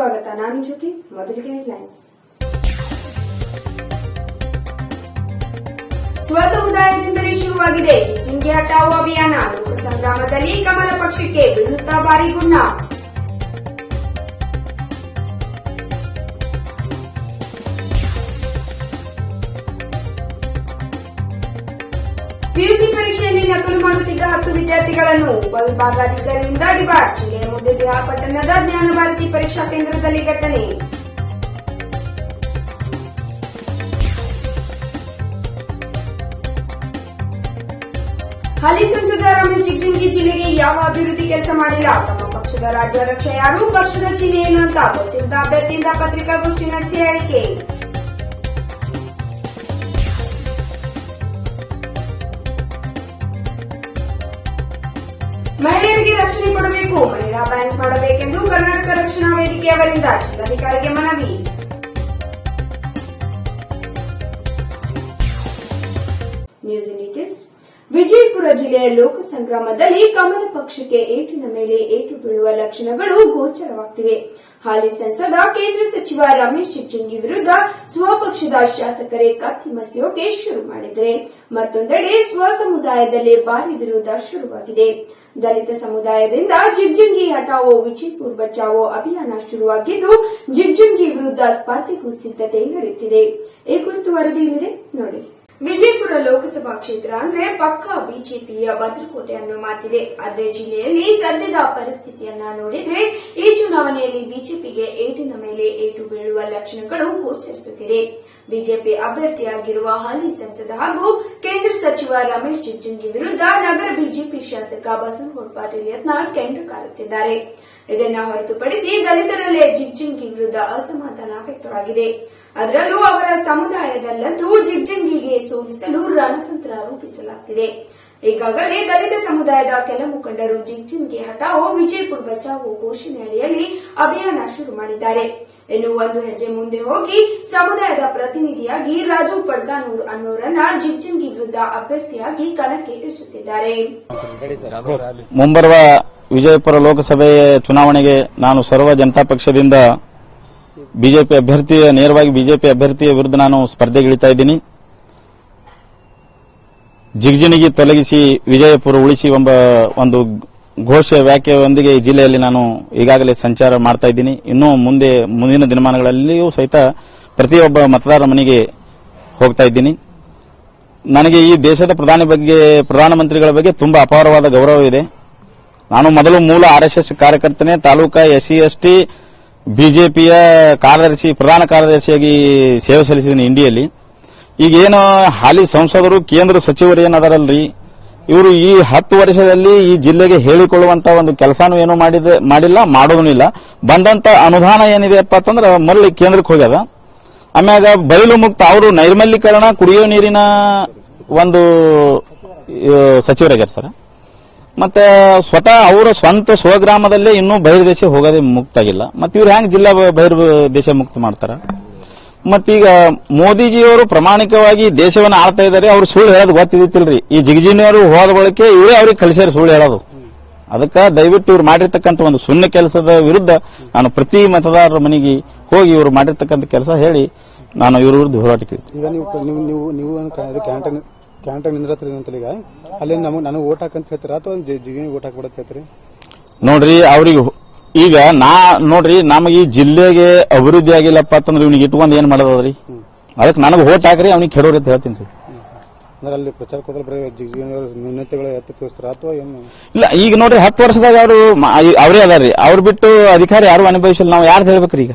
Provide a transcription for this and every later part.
ಸ್ವಾಗತ, ನಾನು ಜ್ಯೋತಿ, ಮೊದಲಿಗೆ ಹೆಡ್ಲೈನ್ಸ್. ಸ್ವಸಮುದಾಯದಿಂದಲೇ ಶುರುವಾಗಿದೆ ಜಿಂಜಿಂಗೆ ಹಟಾವು ಅಭಿಯಾನ. ಲೋಕ ಸಂಗ್ರಾಮದಲ್ಲಿ ಕಮಲ ಪಕ್ಷಕ್ಕೆ ಬೀಳುತ್ತಾ ಭಾರಿ ಗುಣ ಪಿಯುಸಿ ಪರೀಕ್ಷೆಯಲ್ಲಿ ನಕಲು ಮಾಡುತ್ತಿದ್ದ ಹತ್ತು ವಿದ್ಯಾರ್ಥಿಗಳನ್ನು ಉಪವಿಭಾಗಾಧಿಕಾರಿಯಿಂದ ಡಿಬಾರ್ ಜಿಲ್ಲೆಯ ಆ ಪಟ್ಟಣದ ಜ್ಞಾನ ಭಾರತಿ ಪರೀಕ್ಷಾ ಕೇಂದ್ರದಲ್ಲಿ ಘಟನೆ. ಹಾಲಿ ಸಂಸದ ರಮೇಶ್ ಜಿಗ್ಜಿಂಗಿ ಜಿಲ್ಲೆಗೆ ಯಾವ ಅಭಿವೃದ್ಧಿ ಕೆಲಸ ಮಾಡಿಲ್ಲ? ತಮ್ಮ ಪಕ್ಷದ ರಾಜ್ಯಾಧ್ಯಕ್ಷ ಯಾರು? ಪಕ್ಷದ ಚಿಹ್ನೆ ಏನು ಅಂತ ಗೊತ್ತಿಲ್ಲದ ಅಭ್ಯರ್ಥಿಯಿಂದ ಪತ್ರಿಕಾಗೋಷ್ಠಿ ನಡೆಸಿ ಹೇಳಿಕೆ. ಮಹಿಳೆಯರಿಗೆ ರಕ್ಷಣೆ ಕೊಡಬೇಕು, ಮಹಿಳಾ ಬ್ಯಾಂಕ್ ಮಾಡಬೇಕೆಂದು ಕರ್ನಾಟಕ ರಕ್ಷಣಾ ವೇದಿಕೆ ಅವರಿಂದ ಜಿಲ್ಲಾಧಿಕಾರಿಗೆ ಮನವಿ. ನ್ಯೂಸ್ ವಿಜಯಪುರ ಜಿಲ್ಲೆಯ ಲೋಕ ಸಂಗ್ರಾಮದಲ್ಲಿ ಕಮಲ ಪಕ್ಷಕ್ಕೆ ಏಟಿನ ಮೇಲೆ ಏಟು ಬೀಳುವ ಲಕ್ಷಣಗಳು ಗೋಚರವಾಗ್ತಿವೆ. ಹಾಲಿ ಸಂಸದ ಕೇಂದ್ರ ಸಚಿವ ರಮೇಶ್ ಚಿಚ್ಚಂಗಿ ವಿರುದ್ಧ ಸ್ವಪಕ್ಷದ ಶಾಸಕರೇ ಕತ್ತಿ ಮಸಿಯೋಕೆ ಶುರು ಮಾಡಿದರೆ. ಮತ್ತೊಂದೆಡೆ ಸ್ವ ಸಮುದಾಯದಲ್ಲಿ ಭಾರಿ ವಿರೋಧ ಶುರುವಾಗಿದೆ. ದಲಿತ ಸಮುದಾಯದಿಂದ ಜಿಗ್ಜಿಂಗಿ ಹಟಾವೋ ವಿಜಯಪುರ್ ಬಚಾವೋ ಅಭಿಯಾನ ಶುರುವಾಗಿದ್ದು, ಜಿಗ್ಜಿಂಗಿ ವಿರುದ್ಧ ಸ್ಪರ್ಧೆಗೂ ಸಿದ್ಧತೆ ನಡೆಯುತ್ತಿದೆ. ಈ ಕುರಿತು ವರದಿ ಇಲ್ಲಿದೆ ನೋಡಿ. ವಿಜಯಪುರ ಲೋಕಸಭಾ ಕ್ಷೇತ್ರ ಅಂದ್ರೆ ಪಕ್ಕಾ ಬಿಜೆಪಿಯ ಭದ್ರಕೋಟೆ ಅನ್ನೋ ಮಾತಿದೆ. ಆದ್ರೆ ಜಿಲ್ಲೆಯಲ್ಲಿ ಸದ್ಯದ ಪರಿಸ್ಥಿತಿಯನ್ನ ನೋಡಿದ್ರೆ ಈ ಚುನಾವಣೆಯಲ್ಲಿ ಬಿಜೆಪಿಗೆ ಏಟಿನ ಮೇಲೆ ಏಟು ಬೀಳುವ ಲಕ್ಷಣಗಳು ಗೋಚರಿಸುತ್ತಿದೆ. ಬಿಜೆಪಿ ಅಭ್ಯರ್ಥಿಯಾಗಿರುವ ಹಾಲಿ ಸಂಸದ ಹಾಗೂ ಕೇಂದ್ರ ಸಚಿವ ರಮೇಶ್ ಜಿಗ್ಜಿಂಗಿ ವಿರುದ್ಧ ನಗರ ಬಿಜೆಪಿ ಶಾಸಕ ಬಸವನಗೌಡ ಪಾಟೀಲ್ ಯತ್ನಾಳ್ ಕೆಂಡು ಕಾರುತ್ತಿದ್ದಾರೆ. ಇದನ್ನ ಹೊರತುಪಡಿಸಿ ದಲಿತರಲ್ಲೇ ಜಿಗ್ಜಿಂಗಿ ವಿರುದ್ಧ ಅಸಮಾಧಾನ ವ್ಯಕ್ತವಾಗಿದೆ. ಅದರಲ್ಲೂ ಅವರ ಸಮುದಾಯದಲ್ಲಂತೂ ಜಿಗ್ಜಿಂಗಿಗೆ ಸೋಲಿಸಲು ರಣತಂತ್ರ ರೂಪಿಸಲಾಗುತ್ತಿದೆ ಈಗಾಗಲೇ ದಲಿತ ಸಮುದಾಯದ ಕೆಲ ಮುಖಂಡರು ಜಿಗ್ಜಿಂಗೆ ಹಟಾವೋ ವಿಜಯಪುರ ಬಚಾವೋ ಘೋಷಣೆ ಅಡಿಯಲ್ಲಿ ಅಭಿಯಾನ ಶುರು ಮಾಡಿದ್ದಾರೆ. ಇನ್ನು ಒಂದು ಹೆಜ್ಜೆ ಮುಂದೆ ಹೋಗಿ ಸಮುದಾಯದ ಪ್ರತಿನಿಧಿಯಾಗಿ ರಾಜು ಪಡ್ಗಾನೂರ್ ಅನ್ನೋರನ್ನ ಜಿಗ್ಜಿಂಗಿ ವಿರುದ್ಧ ಅಭ್ಯರ್ಥಿಯಾಗಿ ಕಣಕ್ಕೆ ಇಳಿಸುತ್ತಿದ್ದಾರೆ. ಮುಂಬರುವ ವಿಜಯಪುರ ಲೋಕಸಭೆ ಚುನಾವಣೆಗೆ ನಾನು ಸರ್ವ ಜನತಾ ಪಕ್ಷದಿಂದ ಬಿಜೆಪಿ ಅಭ್ಯರ್ಥಿಯ, ನೇರವಾಗಿ ಬಿಜೆಪಿ ಅಭ್ಯರ್ಥಿಯ ವಿರುದ್ಧ ನಾನು ಸ್ಪರ್ಧೆಗಿಳಿತಾ ಇದ್ದೀನಿ. ಜಿಗ್ಜಿಣಿಗಿ ತೊಲಗಿಸಿ ವಿಜಯಪುರ ಉಳಿಸಿ ಎಂಬ ಒಂದು ಘೋಷ ವ್ಯಾಖ್ಯೆಯೊಂದಿಗೆ ಈ ಜಿಲ್ಲೆಯಲ್ಲಿ ನಾನು ಈಗಾಗಲೇ ಸಂಚಾರ ಮಾಡ್ತಾ ಇದ್ದೀನಿ. ಇನ್ನೂ ಮುಂದೆ, ಮುಂದಿನ ದಿನಮಾನಗಳಲ್ಲಿಯೂ ಸಹಿತ ಪ್ರತಿಯೊಬ್ಬ ಮತದಾರರ ಮನೆಗೆ ಹೋಗ್ತಾ ಇದ್ದೀನಿ. ನನಗೆ ಈ ದೇಶದ ಪ್ರಧಾನಿ ಬಗ್ಗೆ, ಪ್ರಧಾನಮಂತ್ರಿಗಳ ಬಗ್ಗೆ ತುಂಬಾ ಅಪಾರವಾದ ಗೌರವ ಇದೆ. ನಾನು ಮೊದಲು ಮೂಲ ಆರ್ಎಸ್ಎಸ್ ಕಾರ್ಯಕರ್ತನೇ, ತಾಲೂಕಾ ಎಸ್ಸಿ, ಎಸ್ಟಿ, ಬಿಜೆಪಿಯ ಕಾರ್ಯದರ್ಶಿ, ಪ್ರಧಾನ ಕಾರ್ಯದರ್ಶಿಯಾಗಿ ಸೇವೆ ಸಲ್ಲಿಸಿದ್ದೀನಿ ಇಂಡಿಯಲ್ಲಿ. ಈಗೇನು ಹಾಲಿ ಸಂಸದರು, ಕೇಂದ್ರ ಸಚಿವರು ಏನದಾರಲ್ರಿ? ಇವರು ಈ ಹತ್ತು ವರ್ಷದಲ್ಲಿ ಈ ಜಿಲ್ಲೆಗೆ ಹೇಳಿಕೊಳ್ಳುವಂತ ಒಂದು ಕೆಲಸನೂ ಏನು ಮಾಡಿದ, ಮಾಡಿಲ್ಲ, ಮಾಡೋದೂ ಇಲ್ಲ. ಬಂದಂತ ಅನುದಾನ ಏನಿದೆಯಪ್ಪ ಅಂತಂದ್ರೆ ಮರಳಿ ಕೇಂದ್ರಕ್ಕೆ ಹೋಗ್ಯದ. ಆಮ್ಯಾಗ ಬಯಲು ಮುಕ್ತ ಅವರು ನೈರ್ಮಲ್ಯೀಕರಣ, ಕುಡಿಯೋ ನೀರಿನ ಒಂದು ಸಚಿವರಾಗ್ಯಾರ ಸರ್. ಮತ್ತೆ ಸ್ವತಃ ಅವರ ಸ್ವಂತ ಸ್ವಗ್ರಾಮದಲ್ಲೇ ಇನ್ನೂ ಬಹಿರ್ದೇಶ ಹೋಗೋದೇ ಮುಕ್ತಾಗಿಲ್ಲ. ಮತ್ತೆ ಇವ್ರು ಹೆಂಗ್ ಜಿಲ್ಲಾ ಬಹಿರ್ ದೇಶ ಮುಕ್ತ ಮಾಡ್ತಾರ? ಮತ್ತೀಗ ಮೋದಿಜಿಯವರು ಪ್ರಾಮಾಣಿಕವಾಗಿ ದೇಶವನ್ನು ಆಳ್ತಾ ಇದ್ದಾರೆ. ಅವ್ರು ಸುಳ್ಳು ಹೇಳೋದು ಗೊತ್ತಿದ್ದಿತ್ತಿಲ್ರಿ ಈ ಜಿಗಜಿನಿಯವರು ಹೋದ ಬಳಿಕೆ ಇವರೇ ಅವ್ರಿಗೆ ಕಳಿಸ್ಯಾರ ಸುಳ್ಳು ಹೇಳೋದು. ಅದಕ್ಕೆ ದಯವಿಟ್ಟು ಇವ್ರು ಮಾಡಿರ್ತಕ್ಕಂಥ ಒಂದು ಸುಣ್ಣ ಕೆಲಸದ ವಿರುದ್ಧ ನಾನು ಪ್ರತಿ ಮತದಾರರ ಮನೆಗೆ ಹೋಗಿ ಇವರು ಮಾಡಿರ್ತಕ್ಕಂಥ ಕೆಲಸ ಹೇಳಿ ನಾನು ಇವ್ರ ವಿರುದ್ಧ ಹೋರಾಟಕ್ಕೆ ಕ್ಯಾಂಟೀನ್ ನಿಂದ್ರತ್ರಿ ಅಂತಲ್ಲ ಈಗ? ಅಲ್ಲಿ ನಮಗೆ ನನಗೆ ಓಟ್ ಹಾಕಂತ ಹೇಳ್ತೀರಾ ಅಥವಾ ಜಿಗಿನಿ ಓಟ್ ಹಾಕ್ಬಿಡತ್ ಹೇಳ್ತೀರಿ? ನೋಡ್ರಿ ಅವ್ರಿಗೆ ಈಗ ನಾ ನೋಡ್ರಿ ನಮಗೆ ಈ ಜಿಲ್ಲೆಗೆ ಅಭಿವೃದ್ಧಿ ಆಗಿಲ್ಲಪ್ಪ ಅಂತಂದ್ರೆ ಇವ್ನಿಗೆ ಇಟ್ಕೊಂಡ್ ಏನ್ ಮಾಡೋದ್ರಿ ಅದಕ್ಕೆ ನನಗೆ ಓಟ್ ಹಾಕ್ರಿ ಅವ್ನಿಗೆ ಕೆಡೋರಿ ಅಂತ ಹೇಳ್ತೀನಿ ರೀ. ಅಂದ್ರೆ ಅಲ್ಲಿ ಪ್ರಚಾರಕ್ಕೆ ಹೋದ್ರೆ ಬರೀ ಜಿಗಿನಿ ನ್ಯೂನತೆಗಳು ಎತ್ತ ತೋರಿಸ್ತಾರ ಅಥವಾ ಏನು? ಇಲ್ಲ ಈಗ ನೋಡ್ರಿ ಹತ್ತು ವರ್ಷದಾಗ ಅವರು ಅವರೇ ಅದಾರ್ರಿ. ಅವ್ರು ಬಿಟ್ಟು ಅಧಿಕಾರಿ ಯಾರು ಅನುಭವಿಸಿಲ್ಲ ನಾವು ಯಾರು ಹೇಳ್ಬೇಕ್ರಿ ಈಗ?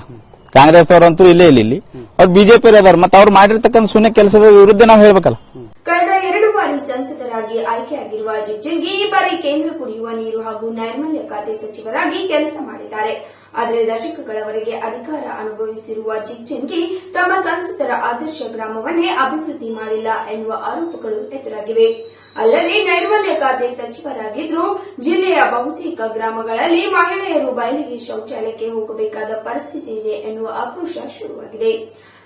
ಕಾಂಗ್ರೆಸ್ ಅವರಂತೂ ಇಲ್ಲೇ ಇಲ್ಲ ಇಲ್ಲಿ. ಅವ್ರು ಬಿಜೆಪಿ ಅದಾರ ಮತ್ತೆ ಅವ್ರು ಮಾಡಿರ್ತಕ್ಕಂಥ ಶೂನ್ಯ ಕೆಲಸದ ವಿರುದ್ಧ ನಾವು ಹೇಳ್ಬೇಕಲ್ಲ. ಕಳೆದ ಎರಡು ಬಾರಿ ಸಂಸದರಾಗಿ ಆಯ್ಕೆಯಾಗಿರುವ ಜಿಜ್ಜಿಂಗಿ ಈ ಬಾರಿ ಕೇಂದ್ರ ಕುಡಿಯುವ ನೀರು ಹಾಗೂ ನೈರ್ಮಲ್ಯ ಖಾತೆ ಸಚಿವರಾಗಿ ಕೆಲಸ ಮಾಡಿದ್ದಾರೆ. ಆದರೆ ದಶಕಗಳವರೆಗೆ ಅಧಿಕಾರ ಅನುಭವಿಸಿರುವ ಜಿಜ್ಜಿಂಗಿ ತಮ್ಮ ಸಂಸದರ ಆದರ್ಶ ಗ್ರಾಮವನ್ನೇ ಅಭಿವೃದ್ಧಿ ಮಾಡಿಲ್ಲ ಎನ್ನುವ ಆರೋಪಗಳು ಎದುರಾಗಿವೆ. ಅಲ್ಲದೆ ನೈರ್ಮಲ್ಯ ಖಾತೆ ಸಚಿವರಾಗಿದ್ದರೂ ಜಿಲ್ಲೆಯ ಬಹುತೇಕ ಗ್ರಾಮಗಳಲ್ಲಿ ಮಹಿಳೆಯರು ಬಯಲಿಗೆ ಶೌಚಾಲಯಕ್ಕೆ ಹೋಗಬೇಕಾದ ಪರಿಸ್ಥಿತಿ ಇದೆ ಎನ್ನುವ ಆಕ್ರೋಶ ಶುರುವಾಗಿದೆ.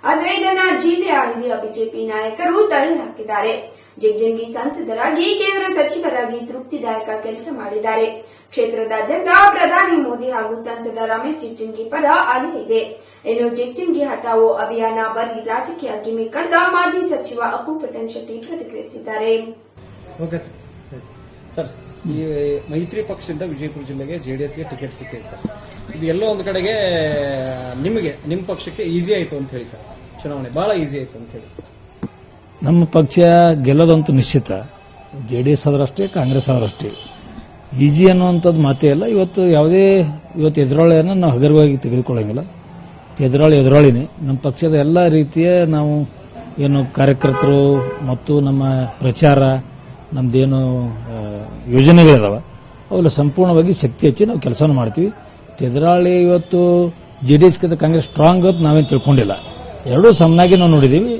ಆದರೆ ಇದನ್ನ ಜಿಲ್ಲೆಯ ಹಿರಿಯ ಬಿಜೆಪಿ ನಾಯಕರು ತಳ್ಳಿ ಹಾಕಿದ್ದಾರೆ. ಜಗ್ಜಂಗಿ ಸಂಸದರಾಗಿ, ಕೇಂದ್ರ ಸಚಿವರಾಗಿ ತೃಪ್ತಿದಾಯಕ ಕೆಲಸ ಮಾಡಿದ್ದಾರೆ. ಕ್ಷೇತ್ರದಾದ್ಯಂತ ಪ್ರಧಾನಿ ಮೋದಿ ಹಾಗೂ ಸಂಸದ ರಮೇಶ್ ಜಿಗ್ಜಂಗಿ ಪರ ಅಲೆ ಇದೆ. ಇನ್ನು ಜಿಗ್ಜಂಗಿ ಹಟಾವೋ ಅಭಿಯಾನ ಬರೀ ರಾಜಕೀಯ ಗಿಮಿಕ್ ಅಂತ ಮಾಜಿ ಸಚಿವ ಅಪ್ಪು ಪಟನ್ ಶೆಟ್ಟಿ ಪ್ರತಿಕ್ರಿಯಿಸಿದ್ದಾರೆ. ಮೈತ್ರಿ ಪಕ್ಷದಿಂದ ವಿಜಯಪುರ ಜಿಲ್ಲೆಗೆ ಜೆಡಿಎಸ್ಗೆ ಟಿಕೆಟ್ ಸಿಕ್ಕಿದೆ ಸರ್ ಇದು ಎಲ್ಲೋ ಒಂದು ಕಡೆಗೆ, ನಿಮಗೆ, ನಿಮ್ಮ ಪಕ್ಷಕ್ಕೆ ಈಸಿ ಆಯಿತು ಅಂತ ಹೇಳಿ ಸರ್. ಚುನಾವಣೆ ಬಹಳ ಈಸಿ ಆಯಿತು ಅಂತ ಹೇಳಿ. ನಮ್ಮ ಪಕ್ಷ ಗೆಲ್ಲೋದಂತೂ ನಿಶ್ಚಿತ. ಜೆ ಡಿ ಎಸ್ ಆದ್ರಷ್ಟೇ, ಕಾಂಗ್ರೆಸ್ ಆದ್ರಷ್ಟೇ. ಈಜಿ ಅನ್ನುವಂಥದ್ದು ಮಾತೇ ಇಲ್ಲ. ಇವತ್ತು ಯಾವುದೇ, ಇವತ್ತು ಎದುರಾಳಿಯನ್ನು ನಾವು ಹಗರವಾಗಿ ತೆಗೆದುಕೊಳ್ಳಂಗಿಲ್ಲ. ಎದುರಾಳಿ ಎದುರಾಳಿನೇ. ನಮ್ಮ ಪಕ್ಷದ ಎಲ್ಲ ರೀತಿಯ ನಾವು ಏನು ಕಾರ್ಯಕರ್ತರು ಮತ್ತು ನಮ್ಮ ಪ್ರಚಾರ, ನಮ್ದೇನು ಯೋಜನೆಗಳಿದಾವೆ ಯೋಜನೆಗಳಿದಾವ. ಅವೆಲ್ಲ ಸಂಪೂರ್ಣವಾಗಿ ಶಕ್ತಿ ಹಚ್ಚಿ ನಾವು ಕೆಲಸ ಮಾಡ್ತೀವಿ. ಎದುರಾಳಿ ಇವತ್ತು ಜೆ ಡಿ ಎಸ್ಗಿಂತ ಕಾಂಗ್ರೆಸ್ ಸ್ಟ್ರಾಂಗ್ ಅಂತ ನಾವೇನು ತಿಳ್ಕೊಂಡಿಲ್ಲ. ಎರಡೂ ಸಮನಾಗಿ ನಾವು ನೋಡಿದೀವಿ.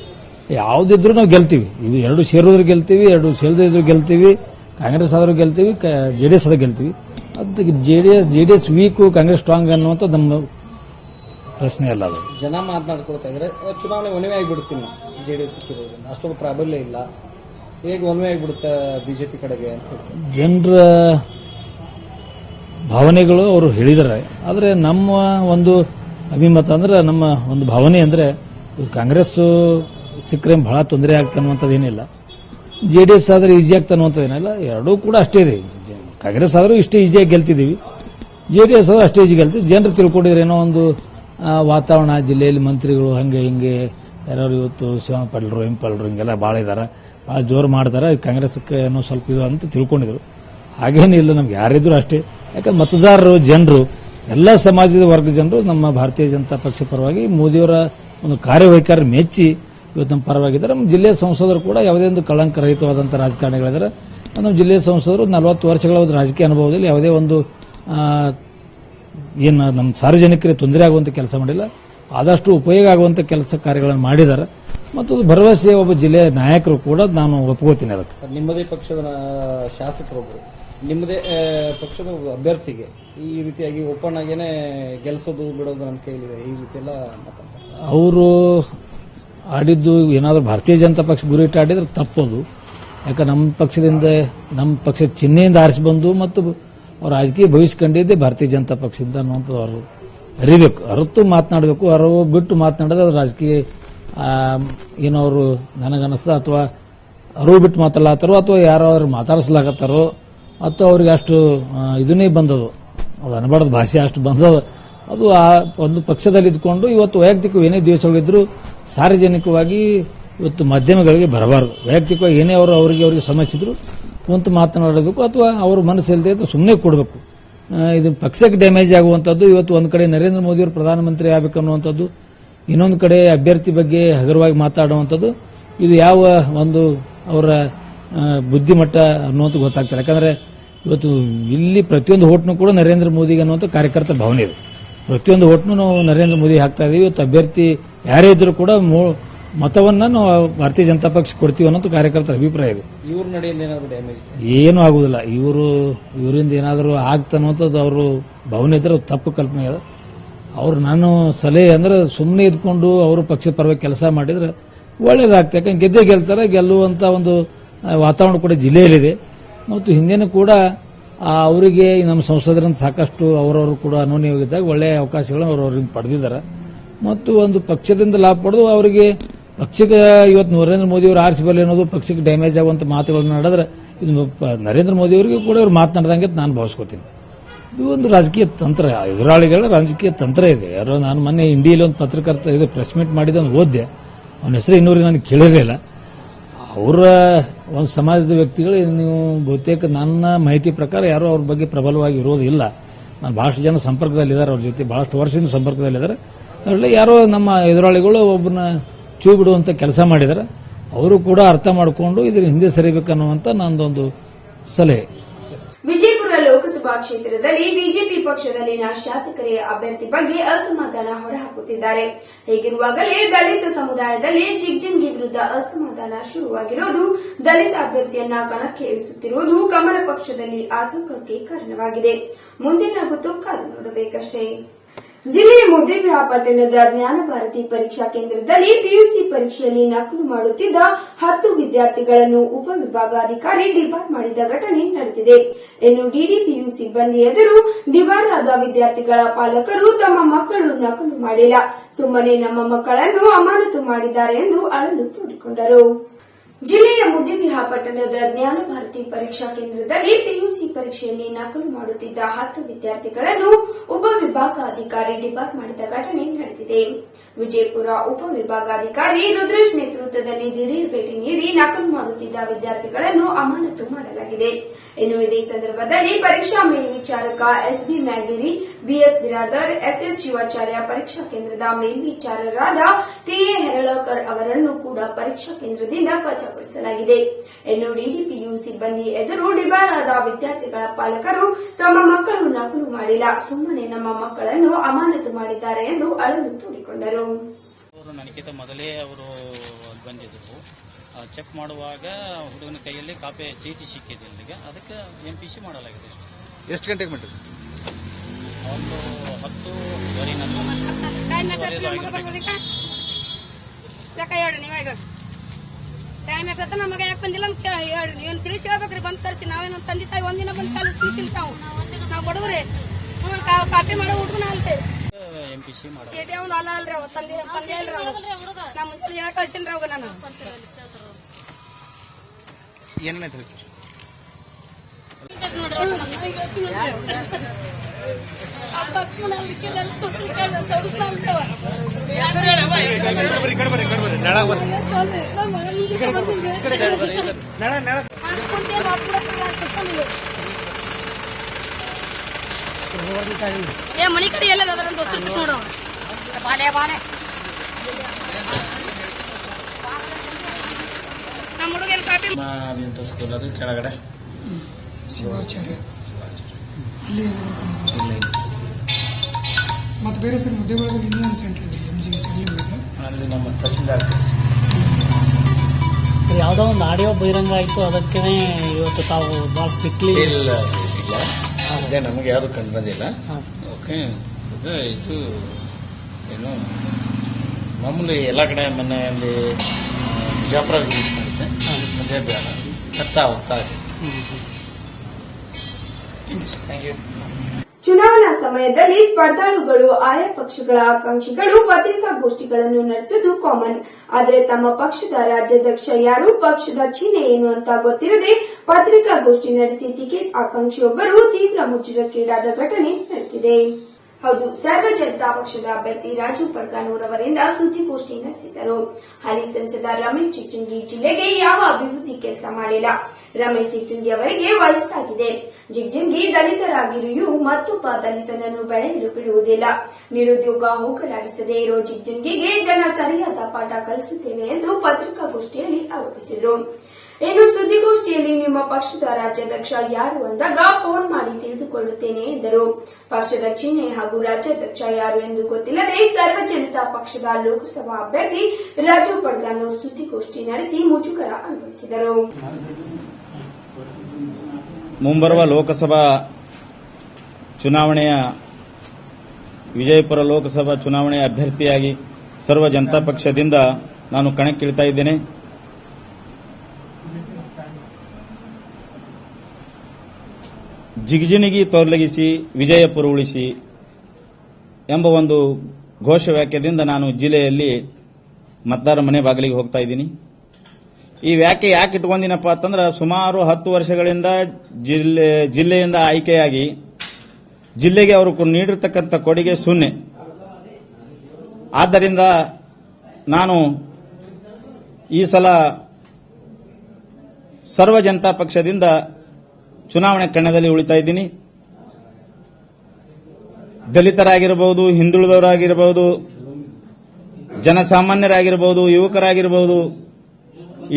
ಯಾವ್ದಿದ್ರು ನಾವು ಗೆಲ್ತೀವಿ. ಇವು ಎರಡು ಸೇರಿದ್ರು ಗೆಲ್ತೀವಿ ಎರಡು ಸೇರಿದ್ರು ಗೆಲ್ತೀವಿ ಕಾಂಗ್ರೆಸ್ ಆದ್ರೂ ಗೆಲ್ತೀವಿ ಜೆ ಡಿ ಎಸ್ ಆದ್ರೂ ಗೆಲ್ತೀವಿ. ಅದಕ್ಕೆ J D S J D S weak Congress strong ಅನ್ನುವಂಥ ನಮ್ಮ ಪ್ರಶ್ನೆ ಅಲ್ಲ ಅದು. ಜನ ಮಾತನಾಡ್ಕೊಳ್ತಾ ಇದ್ರೆ ಚುನಾವಣೆ ಒಣವೆ ಆಗಿಬಿಡ್ತೀನಿ ಜೆ ಡಿ ಎಸ್ ಸಿಕ್ಕಿರೋದ್ರಿಂದ ಅಷ್ಟೊಂದು ಪ್ರಾಬಲ್ಯ ಇಲ್ಲ. ಹೇಗೆ ಒಣವೆ ಆಗಿಬಿಡುತ್ತೆ ಬಿಜೆಪಿ ಕಡೆಗೆ ಅಂತ ಜನರ ಭಾವನೆಗಳು ಅವರು ಹೇಳಿದ್ದಾರೆ. ಆದರೆ ನಮ್ಮ ಒಂದು ಅಭಿಮತ ಅಂದ್ರೆ ನಮ್ಮ ಒಂದು ಭಾವನೆ ಅಂದ್ರೆ ಕಾಂಗ್ರೆಸ್ ಸಿಕ್ಕರೆ ಬಹಳ ತೊಂದರೆ ಆಗ್ತಾನಂತದೇನಿಲ್ಲ ಜೆಡಿಎಸ್ ಏನಿಲ್ಲ ಜೆ ಡಿ ಎಸ್ ಆದ್ರೆ ಈಸಿ ಆಗ್ತಾನಂತದೇನಿಲ್ಲ ಏನಿಲ್ಲ ಎರಡೂ ಕೂಡ ಅಷ್ಟೇ ರೀ. ಕಾಂಗ್ರೆಸ್ ಆದರೂ ಇಷ್ಟೇ ಈಸಿಯಾಗಿ ಗೆಲ್ತಿದ್ದೀವಿ. ಜೆ ಡಿ ಆದ್ರೂ ಅಷ್ಟೇ ಈಜಿ ಗೆಲ್ತೀವಿ ಜನರು ತಿಳ್ಕೊಂಡಿದ್ರೆ ಏನೋ ಒಂದು ವಾತಾವರಣ, ಜಿಲ್ಲೆಯಲ್ಲಿ ಮಂತ್ರಿಗಳು ಹಂಗೆ ಹಿಂಗೆ ಯಾರು ಇವತ್ತು ಶಿವಣ್ಣ ಪಡ್ಲರು ಹಿಂಪಲ್ರು ಹಿಂಗೆಲ್ಲ ಭಾಳ ಇದಾರೆ. ಭಾಳ ಜೋರು ಮಾಡ್ತಾರೆ. ಕಾಂಗ್ರೆಸ್ಗೆ ಏನೋ ಸ್ವಲ್ಪ ಇದು ಅಂತ ತಿಳ್ಕೊಂಡಿದ್ರು. ಹಾಗೇನಿಲ್ಲ, ನಮ್ಗೆ ಯಾರಿದ್ರು ಅಷ್ಟೇ. ಯಾಕಂದ್ರೆ ಮತದಾರರು, ಜನರು, ಎಲ್ಲ ಸಮಾಜದ ವರ್ಗ ಜನರು ನಮ್ಮ ಭಾರತೀಯ ಜನತಾ ಪಕ್ಷ ಪರವಾಗಿ ಮೋದಿಯವರ ಒಂದು ಕಾರ್ಯವೈಖರಿ ಮೆಚ್ಚಿ ಇವತ್ತು ನಮ್ಮ ಪರವಾಗಿದ್ದಾರೆ. ನಮ್ಮ ಜಿಲ್ಲೆಯ ಸಂಸದರು ಕೂಡ ಯಾವುದೇ ಒಂದು ಕಳಂಕ ರಹಿತವಾದಂಥ ರಾಜಕಾರಣಿಗಳಿದ್ದಾರೆ. ನಮ್ಮ ಜಿಲ್ಲೆಯ ಸಂಸದರು ನಲವತ್ತು ವರ್ಷಗಳ ಒಂದು ರಾಜಕೀಯ ಅನುಭವದಲ್ಲಿ ಯಾವುದೇ ಒಂದು ಏನು ನಮ್ಮ ಸಾರ್ವಜನಿಕರಿಗೆ ತೊಂದರೆ ಆಗುವಂಥ ಕೆಲಸ ಮಾಡಿಲ್ಲ. ಆದಷ್ಟು ಉಪಯೋಗ ಆಗುವಂಥ ಕೆಲಸ ಕಾರ್ಯಗಳನ್ನು ಮಾಡಿದ್ದಾರೆ. ಮತ್ತು ಭರವಸೆ ಒಬ್ಬ ಜಿಲ್ಲೆಯ ನಾಯಕರು ಕೂಡ ನಾನು ಒಪ್ಕೋತೀನಿ ಅದಕ್ಕೆ. ನಿಮ್ಮದೇ ಪಕ್ಷದ ಶಾಸಕರೊಬ್ಬರು ನಿಮ್ಮದೇ ಪಕ್ಷದ ಅಭ್ಯರ್ಥಿಗೆ ಈ ರೀತಿಯಾಗಿ ಓಪನ್ ಆಗೇನೆ ಗೆಲ್ಸೋದು, ಬಿಡೋದು ನಮ್ಮ ಕೈಲಿದೆ. ಈ ರೀತಿ ಎಲ್ಲ ಅವರು ಆಡಿದ್ದು ಏನಾದರೂ ಭಾರತೀಯ ಜನತಾ ಪಕ್ಷ ಗುರಿಟ್ಟು ಆಡಿದ್ರೆ ತಪ್ಪೋದು. ಯಾಕೆ ನಮ್ಮ ಪಕ್ಷದಿಂದ, ನಮ್ಮ ಪಕ್ಷದ ಚಿಹ್ನೆಯಿಂದ ಆರಿಸಿ ಬಂದು ಮತ್ತು ಅವ್ರ ರಾಜಕೀಯ ಭವಿಷ್ಯ ಭಾರತೀಯ ಜನತಾ ಪಕ್ಷದಿಂದ ಅನ್ನುವಂಥದ್ದು ಅವರು ಅರಿಬೇಕು. ಅರತು ಮಾತನಾಡಬೇಕು. ಅರವು ಬಿಟ್ಟು ಮಾತನಾಡಿದ್ರೆ ಅದು ರಾಜಕೀಯ ಏನವರು ಏನೋ ಅವರು ನನಗನ್ನಿಸ್ತಾ ಅಥವಾ ಅರಿವು ಬಿಟ್ಟು ಮಾತಾಡ್ಲಾತಾರೋ ಅಥವಾ ಯಾರೋ ಅವ್ರು ಮಾತಾಡಿಸ್ಲಾಕತ್ತಾರೋ ಅಥವಾ ಅವ್ರಿಗೆ ಅಷ್ಟು ಇದನ್ನೇ ಬಂದದು ಅದು ಅನ್ಬಾರ್ದು, ಭಾಷೆ ಅಷ್ಟು ಬಂದದ ಅದು ಆ ಒಂದು ಪಕ್ಷದಲ್ಲಿ ಇದ್ಕೊಂಡು ಇವತ್ತು ವೈಯಕ್ತಿಕ ಏನೇ ದಿವಸಗಳಿದ್ರು ಸಾರ್ವಜನಿಕವಾಗಿ ಇವತ್ತು ಮಾಧ್ಯಮಗಳಿಗೆ ಬರಬಾರದು. ವೈಯಕ್ತಿಕವಾಗಿ ಏನೇ ಅವರು ಅವರಿಗೆ ಅವರಿಗೆ ಸಮಸ್ಯೆ ಇದ್ರು ಕುಂತು ಮಾತನಾಡಬೇಕು ಅಥವಾ ಅವ್ರ ಮನಸ್ಸಿಲ್ಲದೆ ಅದು ಸುಮ್ಮನೆ ಕೊಡಬೇಕು. ಇದು ಪಕ್ಷಕ್ಕೆ ಡ್ಯಾಮೇಜ್ ಆಗುವಂಥದ್ದು, ಇವತ್ತು ಒಂದು ಕಡೆ ನರೇಂದ್ರ ಮೋದಿ ಅವರು ಪ್ರಧಾನಮಂತ್ರಿ ಆಗಬೇಕನ್ನುವಂಥದ್ದು, ಇನ್ನೊಂದು ಕಡೆ ಅಭ್ಯರ್ಥಿ ಬಗ್ಗೆ ಹಗುರವಾಗಿ ಮಾತಾಡುವಂಥದ್ದು, ಇದು ಯಾವ ಒಂದು ಅವರ ಬುದ್ಧಿಮಟ್ಟ ಅನ್ನುವಂಥ ಗೊತ್ತಾಗ್ತಾರೆ ಯಾಕಂದ್ರೆ ಇವತ್ತು ಇಲ್ಲಿ ಪ್ರತಿಯೊಂದು ಹೋಟ್ನು ಕೂಡ ನರೇಂದ್ರ ಮೋದಿಗೆ ಅನ್ನುವಂಥ ಕಾರ್ಯಕರ್ತರ ಭಾವನೆ ಇದೆ. ಪ್ರತಿಯೊಂದು ಹೋಟ್ನು ನಾವು ನರೇಂದ್ರ ಮೋದಿ ಹಾಕ್ತಾ ಇದೀವಿ. ಇವತ್ತು ಅಭ್ಯರ್ಥಿ ಯಾರೇ ಇದ್ರೂ ಕೂಡ ಮತವನ್ನ ನಾವು ಭಾರತೀಯ ಜನತಾ ಪಕ್ಷ ಕೊಡ್ತೀವಿ ಅನ್ನೋದು ಕಾರ್ಯಕರ್ತರ ಅಭಿಪ್ರಾಯ ಇದೆ. ಇವ್ರ ನಡೆಯಲ್ಲಿ ಏನೂ ಆಗುದಿಲ್ಲ. ಇವರು ಇವರಿಂದ ಏನಾದರೂ ಆಗ್ತಾ ಅನ್ನುವಂಥದ್ದು ಅವರು ಭಾವನೆ ಇದ್ರೆ ತಪ್ಪು ಕಲ್ಪನೆ ಇದೆ ಅವ್ರು ನಾನು ಸಲಹೆ ಅಂದ್ರೆ ಸುಮ್ಮನೆ ಇದ್ಕೊಂಡು ಅವರು ಪಕ್ಷದ ಪರವಾಗಿ ಕೆಲಸ ಮಾಡಿದ್ರೆ ಒಳ್ಳೇದಾಗ್ತದೆ. ಯಾಕಂದ್ರೆ ಗೆದ್ದೇ ಗೆಲ್ತಾರೆ. ಗೆಲ್ಲುವಂತ ಒಂದು ವಾತಾವರಣ ಕೂಡ ಜಿಲ್ಲೆಯಲ್ಲಿದೆ. ಮತ್ತು ಹಿಂದೆನೂ ಕೂಡ ಅವರಿಗೆ ನಮ್ಮ ಸಂಸದರಂತ ಸಾಕಷ್ಟು ಅವರವರು ಕೂಡ ಅನೋನ್ಯವಾಗಿದ್ದಾಗ ಒಳ್ಳೆಯ ಅವಕಾಶಗಳನ್ನು ಅವರು ಅವರಿಂದ ಪಡೆದಿದ್ದಾರೆ. ಮತ್ತು ಒಂದು ಪಕ್ಷದಿಂದ ಲಾಭ ಪಡೆದು ಅವರಿಗೆ ಪಕ್ಷಕ್ಕೆ ಇವತ್ತು ನರೇಂದ್ರ ಮೋದಿ ಅವರು ಆರಿಸಿ ಬರಲಿ ಅನ್ನೋದು ಪಕ್ಷಕ್ಕೆ ಡ್ಯಾಮೇಜ್ ಆಗುವಂಥ ಮಾತುಗಳನ್ನು ನಡೆದ್ರೆ ಇದು ನರೇಂದ್ರ ಮೋದಿ ಅವರಿಗೆ ಕೂಡ ಇವ್ರು ಮಾತನಾಡ್ದಂಗೆ ನಾನು ಭಾವಿಸ್ಕೋತೀನಿ. ಇದು ಒಂದು ರಾಜಕೀಯ ತಂತ್ರ, ಎದುರಾಳಿಗಳ ರಾಜಕೀಯ ತಂತ್ರ ಇದೆ. ಯಾರೋ ನಾನು ಮೊನ್ನೆ ಇಂಡಿಯಲ್ಲಿ ಒಂದು ಪತ್ರಕರ್ತ ಇದು ಪ್ರೆಸ್ ಮೀಟ್ ಮಾಡಿದ ಒಂದು ಓದ್ದೆ. ಅವನ ಹೆಸರು ಇನ್ನೂರಿಗೆ ನಾನು ಕೇಳಿರಲಿಲ್ಲ. ಅವರ ಒಂದು ಸಮಾಜದ ವ್ಯಕ್ತಿಗಳು ನೀವು ಬಹುತೇಕ ನನ್ನ ಮಾಹಿತಿ ಪ್ರಕಾರ ಯಾರು ಅವ್ರ ಬಗ್ಗೆ ಪ್ರಬಲವಾಗಿ ಇರೋದಿಲ್ಲ ನಾನು ಬಹಳಷ್ಟು ಜನ ಸಂಪರ್ಕದಲ್ಲಿದ್ದಾರೆ ಅವ್ರ ಜೊತೆ ಭಾಳಷ್ಟು ವರ್ಷದಿಂದ ಸಂಪರ್ಕದಲ್ಲಿದ್ದಾರೆ. ಅದರಲ್ಲಿ ಯಾರೋ ನಮ್ಮ ಎದುರಾಳಿಗಳು ಒಬ್ಬನ ಚೂ ಬಿಡುವಂತ ಕೆಲಸ ಮಾಡಿದ್ದಾರೆ. ಅವರು ಕೂಡ ಅರ್ಥ ಮಾಡಿಕೊಂಡು ಇದ್ರ ಹಿಂದೆ ಸರಿಬೇಕನ್ನುವಂತ ನಂದೊಂದು ಸಲಹೆ. ಲೋಕಸಭಾ ಕ್ಷೇತ್ರದಲ್ಲಿ ಬಿಜೆಪಿ ಪಕ್ಷದಲ್ಲಿನ ಶಾಸಕರೇ ಅಭ್ಯರ್ಥಿ ಬಗ್ಗೆ ಅಸಮಾಧಾನ ಹೊರಹಾಕುತ್ತಿದ್ದಾರೆ. ಹೀಗಿರುವಾಗಲೇ ದಲಿತ ಸಮುದಾಯದಲ್ಲಿ ಜಿಗ್ಜಿಂಗಿ ವಿರುದ್ಧ ಅಸಮಾಧಾನ ಶುರುವಾಗಿರುವುದು ದಲಿತ ಅಭ್ಯರ್ಥಿಯನ್ನ ಕಣಕ್ಕೆ ಇಳಿಸುತ್ತಿರುವುದು ಕಮಲ ಪಕ್ಷದಲ್ಲಿ ಆತಂಕಕ್ಕೆ ಕಾರಣವಾಗಿದೆ. ಮುಂದೇನಾಗುತ್ತೋ ಕಾದು ನೋಡಬೇಕಷ್ಟೇ. ಜಿಲ್ಲೆಯ ಮುದ್ದೇಬಿಹಾಳ ಪಟ್ಟಣದ ಜ್ಞಾನ ಭಾರತಿ ಪರೀಕ್ಷಾ ಕೇಂದ್ರದಲ್ಲಿ ಪಿಯುಸಿ ಪರೀಕ್ಷೆಯಲ್ಲಿ ನಕಲು ಮಾಡುತ್ತಿದ್ದ ಹತ್ತು ವಿದ್ಯಾರ್ಥಿಗಳನ್ನು ಉಪವಿಭಾಗಾಧಿಕಾರಿ ಡಿಬಾರ್ ಮಾಡಿದ ಘಟನೆ ನಡೆದಿದೆ. ಇನ್ನು ಡಿಡಿಪಿಯು ಸಿಬ್ಬಂದಿ ಎದುರು ಡಿಬಾರ್ ಆದ ವಿದ್ಯಾರ್ಥಿಗಳ ಪಾಲಕರು ತಮ್ಮ ಮಕ್ಕಳು ನಕಲು ಮಾಡಿಲ್ಲ. ಸುಮ್ಮನೆ ನಮ್ಮ ಮಕ್ಕಳನ್ನು ಅಮಾನತು ಮಾಡಿದ್ದಾರೆ ಎಂದು ಅಳಲು ತೋಡಿಕೊಂಡರು. ಜಿಲ್ಲೆಯ ಮುದ್ದೇಬಿಹಾಳ ಪಟ್ಟಣದ ಜ್ಞಾನ ಭಾರತಿ ಪರೀಕ್ಷಾ ಕೇಂದ್ರದಲ್ಲಿ ಪಿಯುಸಿ ಪರೀಕ್ಷೆಯಲ್ಲಿ ನಕಲು ಮಾಡುತ್ತಿದ್ದ ಹತ್ತು ವಿದ್ಯಾರ್ಥಿಗಳನ್ನು ಉಪವಿಭಾಗಾಧಿಕಾರಿ ಡಿಪಾರ್ಟ್ ಮಾಡಿದ ಘಟನೆ ನಡೆದಿದೆ. ವಿಜಯಪುರ ಉಪವಿಭಾಗಾಧಿಕಾರಿ ರುದ್ರೇಶ್ ನೇತೃತ್ವದಲ್ಲಿ ದಿಢೀರ್ ಭೇಟಿ ನೀಡಿ ನಕಲು ಮಾಡುತ್ತಿದ್ದ ವಿದ್ಯಾರ್ಥಿಗಳನ್ನು ಅಮಾನತು ಮಾಡಲಾಗಿದೆ. ಇನ್ನು ಇದೇ ಸಂದರ್ಭದಲ್ಲಿ ಪರೀಕ್ಷಾ ಮೇಲ್ವಿಚಾರಕ SB Magiri, BS Biradar, SS Shivacharya ಪರೀಕ್ಷಾ ಕೇಂದ್ರದ ಮೇಲ್ವಿಚಾರರಾದ ಟಿಎ ಹೆರಳಕರ್ ಅವರನ್ನು ಕೂಡ ಪರೀಕ್ಷಾ ಕೇಂದ್ರದಿಂದ ವಜಾಗೊಳಿಸಲಾಗಿದೆ ಇನ್ನು ಡಿಡಿಪಿಯು ಸಿಬ್ಬಂದಿ ಎದುರು ಡಿಬಾರಾದ ವಿದ್ಯಾರ್ಥಿಗಳ ಪಾಲಕರು ತಮ್ಮ ಮಕ್ಕಳು ನಕಲು ಮಾಡಿಲ್ಲ. ಸುಮ್ಮನೆ ನಮ್ಮ ಮಕ್ಕಳನ್ನು ಅಮಾನತು ಮಾಡಿದ್ದಾರೆ ಎಂದು ಅಳಲು ತೋಡಿಕೊಂಡರು. ಅವರು ನನಗಿಂತ ಮೊದಲೇ ಅವರು ಅಲ್ಲಿ ಬಂದಿದ್ದರು. ಚೆಕ್ ಮಾಡುವಾಗ ಹುಡುಗನ ಕೈಯಲ್ಲಿ ಕಾಪಿ ಚೀಟಿ ಸಿಕ್ಕಿದೆ ಇಲ್ಲಿಗೆ. ಅದಕ್ಕೆ ಎಂ ಪಿ ಸಿ ಮಾಡಲಾಗಿದೆ ಅಷ್ಟೇ. ಎಷ್ಟು ಗಂಟೆಗೆ ಮಾಡಿರಿ ಒಂದು ಹತ್ತು ವರೆ ಯಾಕ ಹೇಳ್ರಿ ನೀವ ಈಗ? ಟೈಮ್ ಎಷ್ಟತ್ತ ನಮಗೆ ಯಾಕೆ ಬಂದಿಲ್ಲ ಅಂತ ಹೇಳಿ. ಹೇಳ್ರಿ ನೀವು ತಿಳಿಸಿ ಹೇಳ್ಬೇಕ್ರಿ ಬಂದ್ ತರಿಸಿ. ನಾವೇನು ತಂದೆ ತಾಯಿ ಒಂದಿನ ಬಂದು ಕಲಿಸ್ಬಿಟ್ಟಿಲ್ಲ ನಾವು ನಾವು ಬಡವ್ರಿ. ಹ್ಞೂ ಕಾಪಿ ಮಾಡೋ ಹುಡುಗನ ಅಲ್ತೇವೆ ಎಂ ಪಿ ಸಿ ಮಾಡ ಚೀಟಿ ಒಂದು ಅಲ್ಲ ಅಲ್ರಿ ಅವ ತಂದೆ ತಂದೆ ಅಲ್ರಿ ಅವ. ನಾ ಮುಂಚೆ ಯಾಕೆ ಕಳ್ಸಿನ್ರಿ ಅವಾಗ ನಾನು? ಏನೇನು ಸರ್ ನಳ ಕಾಪಿ ಏ ಮನಿ ಕಡೆ ಎಲ್ಲ ಅದರ ದೋಸ್ತರು ಕಿತ್ ನೋಡು ಬಾಲೆ ಬಾಲೆ. ನಮ್ಮ ಹುಡುಗನ ಕಾಪಿ ಇಂಥ ಸ್ಕೂಲ್ ಅದು ಕೆಳಗಡೆ. ಶಿವಾಚಾರ್ಯ. ಅಲ್ಲಿ ಮತ್ತೆ ಬೇರೆ ಸರ್ ಮದುವೆಗಳಲ್ಲಿ ಇನ್ನೊಂದು ಸೆಂಟರ್ ಇದೆ ಎಂ ಜಿ ಅಲ್ಲಿ ಹೋಗಿದ್ರೆ ಅಲ್ಲಿ ನಮ್ಮ ತಹಸೀಲ್ದಾರ್ ಯಾವುದೋ ಒಂದು ಆಡಿಯೋ ಬಹಿರಂಗ ಆಯ್ತು ಅದಕ್ಕೆ ಇವತ್ತು ತಾವು ಭಾಳ ಸ್ಟ್ರಿಕ್ಟ್ಲಿ ಇಲ್ಲ. ಅದೇ ನಮಗೆ ಯಾರು ಕಂಡು ಬಂದಿಲ್ಲ. ಓಕೆ ಇದು ಇದು ಏನು ಮಾಮೂಲಿ ಎಲ್ಲ ಕಡೆ ಮನೆಯಲ್ಲಿ ಬಿಜಾಪುರ ವಿಸಿಟ್ ಮಾಡುತ್ತೆ ಅದೇ ಬೇಡ. ಹತ್ತಾ ಹೋಗ್ತಾ ಇದೆ ಥ್ಯಾಂಕ್ ಯು ಚುನಾವಣಾ ಸಮಯದಲ್ಲಿ ಸ್ಪರ್ಧಾಳುಗಳು, ಆಯಾ ಪಕ್ಷಗಳ ಆಕಾಂಕ್ಷಿಗಳು ಪತ್ರಿಕಾಗೋಷ್ಠಿಗಳನ್ನು ನಡೆಸುವುದು ಕಾಮನ್ ಆದರೆ ತಮ್ಮ ಪಕ್ಷದ ರಾಜ್ಯಾಧ್ಯಕ್ಷ ಯಾರು, ಪಕ್ಷದ ಚಿಹ್ನೆ ಏನು ಅಂತ ಗೊತ್ತಿರದೆ ಪತ್ರಿಕಾಗೋಷ್ಠಿ ನಡೆಸಿ ಟಿಕೆಟ್ ಆಕಾಂಕ್ಷಿಯೊಬ್ಬರು ತೀವ್ರ ಮುಚ್ಚುರಕ್ಕೀಡಾದ ಘಟನೆ ನಡೆದಿದೆ. ಹೌದು, ಸರ್ವ ಜನತಾ ಪಕ್ಷದ ಅಭ್ಯರ್ಥಿ ರಾಜು ಪಡ್ಕಾನೂರ್ ಅವರಿಂದ ಸುದ್ದಿಗೋಷ್ಠಿ ನಡೆಸಿದರು. ಹಾಲಿ ಸಂಸದ ರಮೇಶ್ ಚಿಚ್ಚುಂಗಿ ಜಿಲ್ಲೆಗೆ ಯಾವ ಅಭಿವೃದ್ಧಿ ಕೆಲಸ ಮಾಡಿಲ್ಲ? ರಮೇಶ್ ಚಿಚ್ಚುಂಗಿ ಅವರಿಗೆ ವಯಸ್ಸಾಗಿದೆ. ಜಿಗ್ಜಿಂಗಿ ದಲಿತರಾಗಿರಿಯೂ ಮತ್ತೊಬ್ಬ ದಲಿತನನ್ನು ಬೆಳೆಯಲು ಬಿಡುವುದಿಲ್ಲ. ನಿರುದ್ಯೋಗ ಹೋಗಲಾಡಿಸದೇ ಇರೋ ಜಿಗ್ಜಿಂಗಿಗೆ ಜನ ಸರಿಯಾದ ಪಾಠ ಕಲಿಸುತ್ತೇವೆ ಎಂದು ಪತ್ರಿಕಾಗೋಷ್ಠಿಯಲ್ಲಿ ಆರೋಪಿಸಿದರು. ಇನ್ನು ಸುದ್ದಿಗೋಷ್ಠಿಯಲ್ಲಿ ನಿಮ್ಮ ಪಕ್ಷದ ರಾಜ್ಯಾಧ್ಯಕ್ಷ ಯಾರು ಅಂದಾಗ ಫೋನ್ ಮಾಡಿ ತಿಳಿದುಕೊಳ್ಳುತ್ತೇನೆ ಎಂದರು. ಪಕ್ಷದ ಚಿಹ್ನೆ ಹಾಗೂ ರಾಜ್ಯಾಧ್ಯಕ್ಷ ಯಾರು ಎಂದು ಗೊತ್ತಿಲ್ಲದೆ ಸರ್ವ ಜನತಾ ಪಕ್ಷದ ಲೋಕಸಭಾ ಅಭ್ಯರ್ಥಿ ರಾಜು ಪಡ್ಗಾನೂರ್ ಸುದ್ದಿಗೋಷ್ಠಿ ನಡೆಸಿ ಮುಜುಗರ ಅನುಭವಿಸಿದರು ಮುಂಬರುವ ಲೋಕಸಭಾ ಚುನಾವಣೆಯ ವಿಜಯಪುರ ಲೋಕಸಭಾ ಚುನಾವಣೆಯ ಅಭ್ಯರ್ಥಿಯಾಗಿ ಸರ್ವ ಜನತಾ ಪಕ್ಷದಿಂದ ನಾನು ಕಣಕ್ಕಿಳಿತಾ ಇದ್ದೇನೆ. ಜಿಗಜಿಣಗಿ ತೊಲಗಿಸಿ ವಿಜಯಪುರ ಉಳಿಸಿ ಎಂಬ ಒಂದು ಘೋಷವಾಕ್ಯದಿಂದ ನಾನು ಜಿಲ್ಲೆಯಲ್ಲಿ ಮತದಾರ ಮನೆ ಬಾಗಿಲಿಗೆ ಹೋಗ್ತಾ ಇದ್ದೀನಿ. ಈ ವ್ಯಾಖ್ಯೆ ಯಾಕೆ ಇಟ್ಕೊಂಡಿನಪ್ಪ ಅಂತಂದ್ರೆ, ಸುಮಾರು ಹತ್ತು ವರ್ಷಗಳಿಂದ ಜಿಲ್ಲೆ, ಜಿಲ್ಲೆಯಿಂದ ಆಯ್ಕೆಯಾಗಿ ಜಿಲ್ಲೆಗೆ ಅವರು ನೀಡಿರ್ತಕ್ಕಂಥ ಕೊಡುಗೆ ಶೂನ್ಯ. ಆದ್ದರಿಂದ ನಾನು ಈ ಸಲ ಸರ್ವ ಜನತಾ ಪಕ್ಷದಿಂದ ಚುನಾವಣೆ ಕಣದಲ್ಲಿ ಉಳಿತಾ ಇದ್ದೀನಿ. ದಲಿತರಾಗಿರಬಹುದು ಹಿಂದುಳಿದವರಾಗಿರಬಹುದು ಜನಸಾಮಾನ್ಯರಾಗಿರಬಹುದು ಯುವಕರಾಗಿರಬಹುದು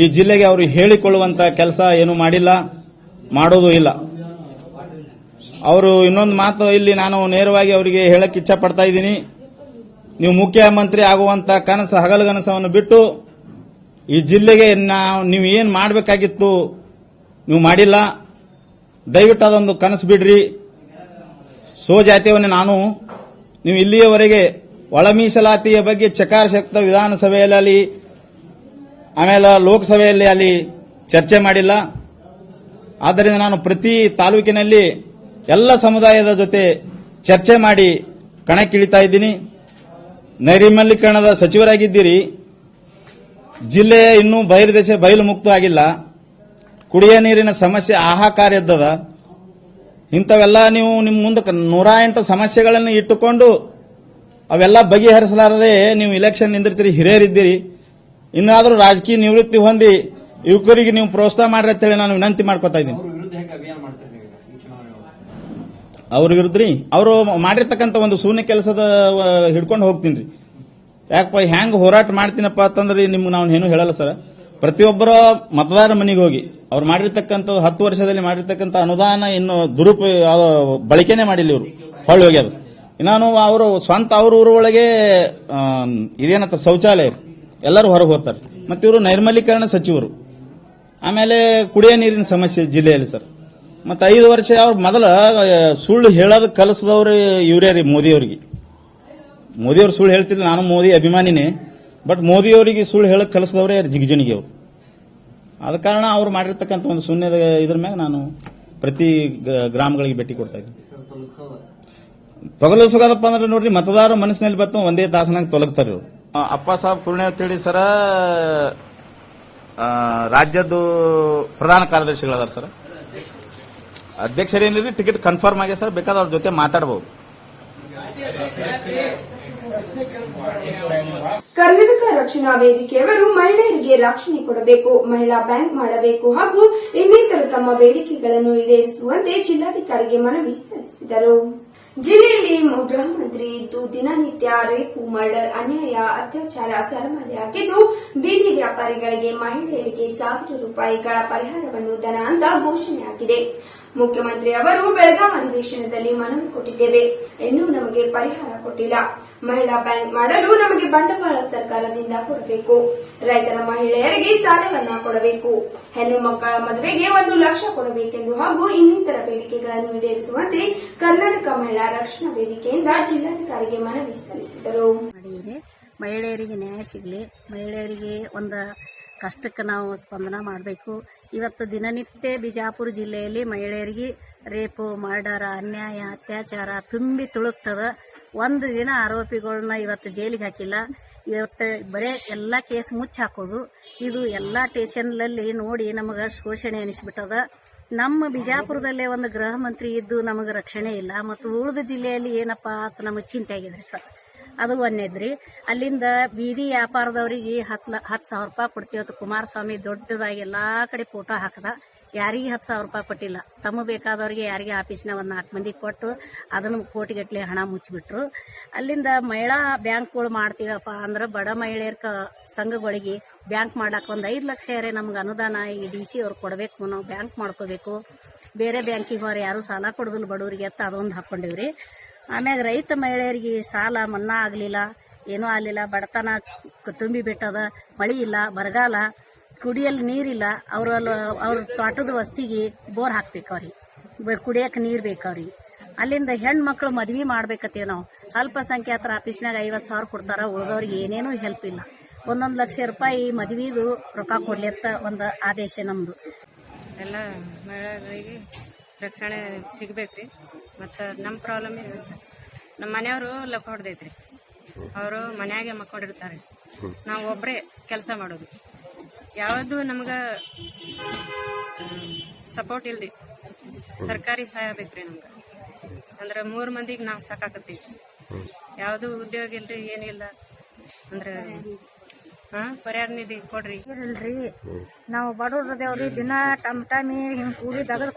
ಈ ಜಿಲ್ಲೆಗೆ ಅವರು ಹೇಳಿಕೊಳ್ಳುವಂತ ಕೆಲಸ ಏನು ಮಾಡಿಲ್ಲ, ಮಾಡೋದು ಇಲ್ಲ. ಅವರು ಇನ್ನೊಂದು ಮಾತು ಇಲ್ಲಿ ನಾನು ನೇರವಾಗಿ ಅವರಿಗೆ ಹೇಳಕ್ಕೆ ಇಚ್ಛೆ ಪಡ್ತಾ ಇದ್ದೀನಿ. ನೀವು ಮುಖ್ಯಮಂತ್ರಿ ಆಗುವಂತ ಕನಸು ಹಗಲುಗನಸವನ್ನು ಬಿಟ್ಟು, ಈ ಜಿಲ್ಲೆಗೆ ನಾವು ನೀವು ಏನು ಮಾಡಬೇಕಾಗಿತ್ತು, ನೀವು ಮಾಡಿಲ್ಲ. ದಯವಿಟ್ಟು ಅದೊಂದು ಕನಸು ಬಿಡ್ರಿ. ಸೋ ಜಾತಿಯವನ್ನೇ ನಾನು ನೀವು ಇಲ್ಲಿಯವರೆಗೆ ಒಳ ಮೀಸಲಾತಿಯ ಬಗ್ಗೆ ಚಕಾರ ಶಕ್ತ ವಿಧಾನಸಭೆಯಲ್ಲಿ ಆಮೇಲೆ ಲೋಕಸಭೆಯಲ್ಲಿ ಅಲ್ಲಿ ಚರ್ಚೆ ಮಾಡಿಲ್ಲ. ಆದ್ದರಿಂದ ನಾನು ಪ್ರತಿ ತಾಲೂಕಿನಲ್ಲಿ ಎಲ್ಲ ಸಮುದಾಯದ ಜೊತೆ ಚರ್ಚೆ ಮಾಡಿ ಕಣಕ್ಕಿಳಿತಾ ಇದ್ದೀನಿ. ನೈರ್ಮಲೀಕರಣದ ಸಚಿವರಾಗಿದ್ದೀರಿ. ಜಿಲ್ಲೆಯ ಇನ್ನೂ ಬಹಿರ್ದೇಶ ಬಯಲು ಮುಕ್ತ ಆಗಿಲ್ಲ ಕುಡಿಯ ನೀರಿನ ಸಮಸ್ಯೆ ಆಹಾಕಾರ ಇದ್ದದ ಇಂಥವೆಲ್ಲ ನೀವು ನಿಮ್ಮ ಮುಂದೆ ನೂರ ಎಂಟು ಸಮಸ್ಯೆಗಳನ್ನು ಇಟ್ಟುಕೊಂಡು ಅವೆಲ್ಲ ಬಗೆಹರಿಸಲಾರದೆ ನೀವು ಇಲೆಕ್ಷನ್ ನಿಂದಿರ್ತೀರಿ ಹಿರಿಯರಿದ್ದೀರಿ. ಇನ್ನಾದರೂ ರಾಜಕೀಯ ನಿವೃತ್ತಿ ಹೊಂದಿ ಯುವಕರಿಗೆ ನೀವು ಪ್ರೋತ್ಸಾಹ ಮಾಡ್ರಿ ಅಂತೇಳಿ ನಾನು ವಿನಂತಿ ಮಾಡ್ಕೊತಾ ಇದ್ದೀನಿ. ಅವ್ರ ವಿರುದ್ಧ? ಅವ್ರ ರೀ ಅವರು ಮಾಡಿರ್ತಕ್ಕಂಥ ಒಂದು ಶೂನ್ಯ ಕೆಲಸದ ಹಿಡ್ಕೊಂಡು ಹೋಗ್ತೀನಿ ರೀ. ಯಾಕಪ್ಪ ಹೆಂಗೆ ಹೋರಾಟ ಮಾಡ್ತೀನಪ್ಪ ಅಂತಂದ್ರೆ ನಿಮ್ಗೆ ನಾವು ಏನು ಹೇಳಲ್ಲ ಸರ್. ಪ್ರತಿಯೊಬ್ಬರ ಮತದಾರ ಮನೆಗೆ ಹೋಗಿ, ಅವ್ರು ಮಾಡಿರ್ತಕ್ಕಂಥ ಹತ್ತು ವರ್ಷದಲ್ಲಿ ಮಾಡಿರ್ತಕ್ಕಂಥ ಅನುದಾನ ಇನ್ನು ದುರುಪಯೋಗ ಬಳಕೆನೇ ಮಾಡಿಲ್ಲ ಇವರು, ಹೊಳ್ಳಿ ಹೋಗ್ಯಾರ. ನಾನು ಅವರು ಸ್ವಂತ ಅವ್ರ ಊರೊಳಗೆ ಇದೇನಂತ ಶೌಚಾಲಯ ಎಲ್ಲರೂ ಹೊರಗೆ ಹೋಗ್ತಾರೆ. ಮತ್ತೆ ಇವರು ನೈರ್ಮಲೀಕರಣ ಸಚಿವರು. ಆಮೇಲೆ ಕುಡಿಯೋ ನೀರಿನ ಸಮಸ್ಯೆ ಜಿಲ್ಲೆಯಲ್ಲಿ ಸರ್. ಮತ್ತೆ ಐದು ವರ್ಷ ಅವ್ರು ಮೊದಲ ಸುಳ್ಳು ಹೇಳೋದು ಕಲಿಸಿದವ್ರು ಇವರೇ ರೀ ಮೋದಿಯವ್ರಿಗೆ. ಮೋದಿಯವ್ರು ಸುಳ್ಳು ಹೇಳ್ತಿದ್ರು ನಾನು ಮೋದಿ ಅಭಿಮಾನಿನೇ. ಬಟ್ ಮೋದಿಯವರಿಗೆ ಸುಳ್ಳು ಹೇಳಕ್ ಕಲಿಸಿದವರೇ ಜಿಗಜನಿಗೆ ಅವರು. ಆದ ಕಾರಣ ಅವ್ರು ಮಾಡಿರ್ತಕ್ಕಂಥ ಒಂದು ಶೂನ್ಯದ ಇದ್ರ ಮ್ಯಾಗ ನಾನು ಪ್ರತಿ ಗ್ರಾಮಗಳಿಗೆ ಭೇಟಿ ಕೊಡ್ತಾ ಇದ್ದೀನಿ. ಸುಗದಪ್ಪ ಅಂದ್ರೆ ನೋಡ್ರಿ ಮತದಾರ ಮನಸ್ಸಿನಲ್ಲಿ ಬತ್ತ ಒಂದೇ ತಾಸನಾಗ ತೊಲಗ್ತಾರೆ ಅಪ್ಪ ಸಾಹೇಬ್ ಕುರುಣೆ ಅಂತೇಳಿ ಸರ. ಆ, ರಾಜ್ಯದ್ದು ಪ್ರಧಾನ ಕಾರ್ಯದರ್ಶಿಗಳದಾರ ಸರ್. ಅಧ್ಯಕ್ಷರೇನಿರಿ ಟಿಕೆಟ್ ಕನ್ಫರ್ಮ್ ಆಗಿದೆ ಸರ್. ಬೇಕಾದ್ರೆ ಅವ್ರ ಜೊತೆ ಮಾತಾಡಬಹುದು ಕರ್ನಾಟಕ ರಕ್ಷಣಾ ವೇದಿಕೆಯವರು ಮಹಿಳೆಯರಿಗೆ ರಕ್ಷಣೆ ಕೊಡಬೇಕು, ಮಹಿಳಾ ಬ್ಯಾಂಕ್ ಮಾಡಬೇಕು ಹಾಗೂ ಇನ್ನಿತರ ತಮ್ಮ ಬೇಡಿಕೆಗಳನ್ನು ಈಡೇರಿಸುವಂತೆ ಜಿಲ್ಲಾಧಿಕಾರಿಗೆ ಮನವಿ ಸಲ್ಲಿಸಿದರು. ಜಿಲ್ಲೆಯಲ್ಲಿ ಗೃಹ ಮಂತ್ರಿ ಇದ್ದು ದಿನನಿತ್ಯ ರೇಪು, ಮರ್ಡರ್, ಅನ್ಯಾಯ, ಅತ್ಯಾಚಾರ ಸರಮಾಲೆ ಆಗಿದ್ದು ಬೀದಿ ವ್ಯಾಪಾರಿಗಳಿಗೆ ಮಹಿಳೆಯರಿಗೆ ಸಾವಿರ ರೂಪಾಯಿಗಳ ಪರಿಹಾರವನ್ನು ದನ ಅಂತ ಘೋಷಣೆಯಾಗಿದೆ ಮುಖ್ಯಮಂತ್ರಿ ಅವರು ಬೆಳಗಾಂ ಅಧಿವೇಶನದಲ್ಲಿ ಮನವಿ ಕೊಟ್ಟಿದ್ದೇವೆ. ಇನ್ನೂ ನಮಗೆ ಪರಿಹಾರ ಕೊಟ್ಟಿಲ್ಲ. ಮಹಿಳಾ ಬ್ಯಾಂಕ್ ಮಾಡಲು ನಮಗೆ ಬಂಡವಾಳ ಸರ್ಕಾರದಿಂದ ಕೊಡಬೇಕು. ರೈತರ ಮಹಿಳೆಯರಿಗೆ ಸಾಲವನ್ನ ಕೊಡಬೇಕು. ಹೆಣ್ಣು ಮಕ್ಕಳ ಮದುವೆಗೆ ಒಂದು ಲಕ್ಷ ಕೊಡಬೇಕೆಂದು ಹಾಗೂ ಇನ್ನಿತರ ಬೇಡಿಕೆಗಳನ್ನು ಈಡೇರಿಸುವಂತೆ ಕರ್ನಾಟಕ ಮಹಿಳಾ ರಕ್ಷಣಾ ವೇದಿಕೆಯಿಂದ ಜಿಲ್ಲಾಧಿಕಾರಿಗೆ ಮನವಿ ಸಲ್ಲಿಸಿದರು. ಮಹಿಳೆಯರಿಗೆ ನ್ಯಾಯ ಸಿಗಲಿ. ಮಹಿಳೆಯರಿಗೆ ಒಂದು ಕಷ್ಟಕ್ಕೆ ನಾವು ಸ್ಪಂದನ ಮಾಡಬೇಕು. ಇವತ್ತು ದಿನನಿತ್ಯ ಬಿಜಾಪುರ ಜಿಲ್ಲೆಯಲ್ಲಿ ಮಹಿಳೆಯರಿಗೆ ರೇಪು, ಮರ್ಡರ್, ಅನ್ಯಾಯ, ಅತ್ಯಾಚಾರ ತುಂಬಿ ತುಳುಕ್ತದ ಒಂದು ದಿನ ಆರೋಪಿಗಳನ್ನ ಇವತ್ತು ಜೈಲಿಗೆ ಹಾಕಿಲ್ಲ. ಇವತ್ತು ಬರೇ ಎಲ್ಲ ಕೇಸ್ ಮುಚ್ಚಿ ಹಾಕೋದು. ಇದು ಎಲ್ಲ ಸ್ಟೇಷನ್ಲಲ್ಲಿ ನೋಡಿ ನಮಗೆ ಶೋಷಣೆ ಅನಿಸ್ಬಿಟ್ಟದ. ನಮ್ಮ ಬಿಜಾಪುರದಲ್ಲೇ ಒಂದು ಗೃಹ ಮಂತ್ರಿ ಇದ್ದು ನಮಗೆ ರಕ್ಷಣೆ ಇಲ್ಲ. ಮತ್ತು ಉಳಿದ ಜಿಲ್ಲೆಯಲ್ಲಿ ಏನಪ್ಪಾ ಅಂತ ನಮಗೆ ಚಿಂತೆ ಆಗಿದ್ರಿ ಸರ್. ಅದು ಒಂದೇದ್ರಿ ಅಲ್ಲಿಂದ ಬೀದಿ ವ್ಯಾಪಾರದವ್ರಿಗೆ ಹತ್ತು ಹತ್ತು ಸಾವಿರ ರೂಪಾಯಿ ಕೊಡ್ತೀವಿ ಅಂತ ಕುಮಾರಸ್ವಾಮಿ ದೊಡ್ಡದಾಗಿ ಎಲ್ಲಾ ಕಡೆ ಫೋಟೋ ಹಾಕದ. ಯಾರಿಗೆ ಹತ್ತು ಸಾವಿರ ರೂಪಾಯಿ ಕೊಟ್ಟಿಲ್ಲ. ತಮ್ಮ ಬೇಕಾದವ್ರಿಗೆ ಯಾರಿಗೆ ಆಫೀಸ್ನ ಒಂದು ನಾಲ್ಕು ಮಂದಿ ಕೊಟ್ಟು ಅದನ್ನು ಕೋಟಿಗಟ್ಟಲೆ ಹಣ ಮುಚ್ಚಿಬಿಟ್ರು. ಅಲ್ಲಿಂದ ಮಹಿಳಾ ಬ್ಯಾಂಕ್ಗಳು ಮಾಡ್ತೀವಪ್ಪ ಅಂದ್ರೆ ಬಡ ಮಹಿಳೆಯರ ಸಂಘಗಳಿಗೆ ಬ್ಯಾಂಕ್ ಮಾಡಕ್ಕೆ ಒಂದು ಐದು ಲಕ್ಷ ಯಾರೇ ನಮ್ಗೆ ಅನುದಾನ ಈ ಡಿ ಸಿ ಅವ್ರು ಕೊಡಬೇಕು. ನಾವು ಬ್ಯಾಂಕ್ ಮಾಡ್ಕೋಬೇಕು. ಬೇರೆ ಬ್ಯಾಂಕಿಗೆ ಅವ್ರು ಯಾರು ಸಾಲ ಕೊಡೋದಿಲ್ಲ ಬಡವರಿಗೆ ಅಂತ ಅದೊಂದು ಹಾಕೊಂಡಿವ್ರಿ. ಆಮ್ಯಾಗ ರೈತ ಮಹಿಳೆಯರಿಗೆ ಸಾಲ ಮನ್ನಾ ಆಗಲಿಲ್ಲ, ಏನೂ ಆಗಲಿಲ್ಲ, ಬಡತನ ತುಂಬಿ ಬಿಟ್ಟದ, ಮಳಿ ಇಲ್ಲ, ಬರಗಾಲ, ಕುಡಿಯಲು ನೀರಿಲ್ಲ, ಅವ್ರ ಅವ್ರ ತೋಟದ ವಸ್ತಿಗೆ ಬೋರ್ ಹಾಕ್ಬೇಕು ಅವ್ರಿಗೆ ಕುಡಿಯಕ್ಕೆ ನೀರು ಬೇಕು ಅವ್ರಿಗೆ ಅಲ್ಲಿಂದ ಹೆಣ್ಮಕ್ಳು ಮದ್ವೆ ಮಾಡ್ಬೇಕತ್ತೀವಿ ನಾವು. ಅಲ್ಪಸಂಖ್ಯಾತರ ಆಫೀಸ್ನಾಗ ಐವತ್ತು ಸಾವಿರ ಕೊಡ್ತಾರ, ಉಳಿದವ್ರಿಗೆ ಏನೇನೂ ಹೆಲ್ಪ್ ಇಲ್ಲ. ಒಂದೊಂದು ಲಕ್ಷ ರೂಪಾಯಿ ಮದ್ವಿದು ರೊಕ್ಕ ಕೊಡ್ಲಿ ಅಂತ ಒಂದು ಆದೇಶ ನಮ್ಮದು ಎಲ್ಲ ಮಹಿಳೆಯರಿಗೆ ರಕ್ಷಣೆ ಸಿಗ್ಬೇಕ್ರಿ. ಮತ್ತು ನಮ್ಮ ಪ್ರಾಬ್ಲಮ್ ನಮ್ಮ ಮನೆಯವರು ಲಕ್ ಹೊಡೆದೈತ್ರಿ. ಅವರು ಮನ್ಯಾಗೆ ಮಕ್ಕೊಂಡಿರ್ತಾರೆ. ನಾವು ಒಬ್ಬರೇ ಕೆಲಸ ಮಾಡೋದು. ಯಾವುದು ನಮ್ಗೆ ಸಪೋರ್ಟ್ ಇಲ್ರಿ. ಸರ್ಕಾರಿ ಸಹಾಯ ಬೇಕ್ರಿ ನಮ್ಗೆ. ಅಂದ್ರೆ ಮೂರು ಮಂದಿಗೆ ನಾವು ಸಾಕಾಕತ್ತೀವಿ. ಯಾವುದು ಉದ್ಯೋಗ ಇಲ್ರಿ ಏನಿಲ್ಲ ಅಂದ್ರೆ ಹಾ ಪರಿಹಾರ ನಿಧಿ ಕೊಡ್ರಿ. ಇಲ್ರಿ. ನಾವು ಬಡವ್ರದೇವ್ರಿ ದಿನ ಟಮ್ ಟಮಿ ಹಿಂಗ್ ಕೂಡಿ ದಗದ್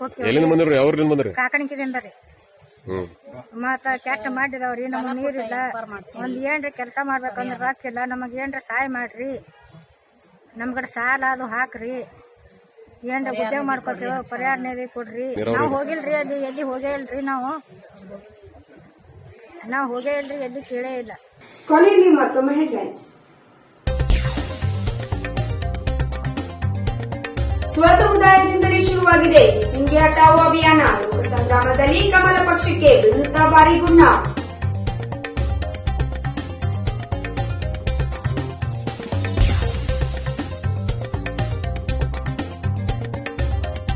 ಬಂದ್ರಿ ಕಾಕಣಿಕೆದಿಂದ ರೀ ಮತ್ತ ಕೆಟ್ಟ ಮಾಡಿದವ್ರಿ ನಮಗ್ ನೀರಿಲ್ಲ. ಒಂದ್ ಏನ್ರಿ ಕೆಲಸ ಮಾಡ್ಬೇಕಂದ್ರೆ ರೊಕ್ಕ ಇಲ್ಲ ನಮಗ್ ಏನ್ರ ಸಹಾಯ ಮಾಡ್ರಿ. ನಮ್ಗಡೆ ಸಾಲ ಅದು ಹಾಕ್ರಿ. ಏನ್ರ ಉದ್ಯೋಗ ಮಾಡ್ಕೊತೀವ ಪರಿಹಾರ ನಿಧಿ ಕೊಡ್ರಿ. ನಾವ್ ಹೋಗಿಲ್ರಿ ಅಲ್ಲಿ ಎಲ್ಲಿ ಹೋಗೇ ಇಲ್ರಿ ನಾವು. ನಾವ್ ಹೋಗೇ ಇಲ್ರಿ ಎಲ್ಲಿ ಕೇಳೇ ಇಲ್ಲ. ಕೊನೆಯಲ್ಲಿ ಮತ್ತೊಮ್ಮೆ ಹೆಡ್ಲೈನ್ಸ್ ಸ್ವಸಮುದಾಯದಿಂದಲೇ ಶುರುವಾಗಿದೆ. ಜಿಟ್ ಇಂಡಿಯಾ ಅಭಿಯಾನ. ಲೋಕಸಂಗ್ರಾಮದಲ್ಲಿ ಕಮಲ ಪಕ್ಷಕ್ಕೆ ಬೀಳುತ್ತಾ ಬಾರಿ ಗುಣ.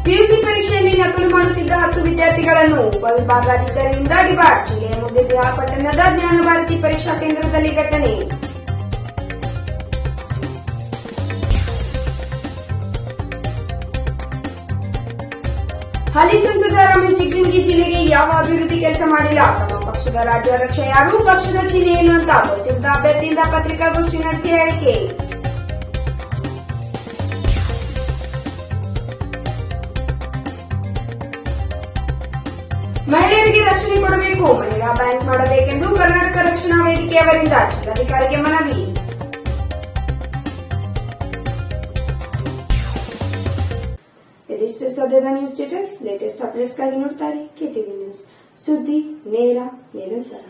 ಪಿಯುಸಿ ಪರೀಕ್ಷೆಯಲ್ಲಿ ನಕಲು ಮಾಡುತ್ತಿದ್ದ ಹತ್ತು ವಿದ್ಯಾರ್ಥಿಗಳನ್ನು ಉಪವಿಭಾಗಾಧಿಕಾರಿಯಿಂದ ಡಿಬಾರ್ ಜಿಲ್ಲೆಯ ಮುದ್ದೇಬಿಹಾರ್ ಪಟ್ಟಣದ ಜ್ಞಾನ ಭಾರತಿ ಪರೀಕ್ಷಾ ಕೇಂದ್ರದಲ್ಲಿ ಘಟನೆ. ಹಾಲಿ ಸಂಸದ ರಮೇಶ್ ಜಿಗ್ಜಿಂಗಿ ಜಿಲ್ಲೆಗೆ ಯಾವ ಅಭಿವೃದ್ಧಿ ಕೆಲಸ ಮಾಡಿಲ್ಲ? ತಮ್ಮ ಪಕ್ಷದ ರಾಜ್ಯಾಧ್ಯಕ್ಷ ಯಾರು? ಪಕ್ಷದ ಚಿಹ್ನೆ ಏನು ಅಂತ ಗೊತ್ತಿದ್ದ ಅಭ್ಯರ್ಥಿಯಿಂದ ಪತ್ರಿಕಾಗೋಷ್ಠಿ ನಡೆಸಿ ಹೇಳಿಕೆ. ಮಹಿಳೆಯರಿಗೆ ರಕ್ಷಣೆ ಕೊಡಬೇಕು. ಮಹಿಳಾ ಬ್ಯಾಂಕ್ ಮಾಡಬೇಕೆಂದು ಕರ್ನಾಟಕ ರಕ್ಷಣಾ ವೇದಿಕೆಯವರಿಂದ ಜಿಲ್ಲಾಧಿಕಾರಿಗೆ ಮನವಿ. ಇದಿಷ್ಟು ಸದ್ಯದ ನ್ಯೂಸ್ ಡೀಟೇಲ್ಸ್ ಲೇಟೆಸ್ಟ್ ಅಪ್ಡೇಟ್ಸ್ಗಾಗಿ ನೋಡ್ತಾರೆ ಕೆಟಿವಿ ನ್ಯೂಸ್ ಸುದ್ದಿ ನೇರ ನಿರಂತರ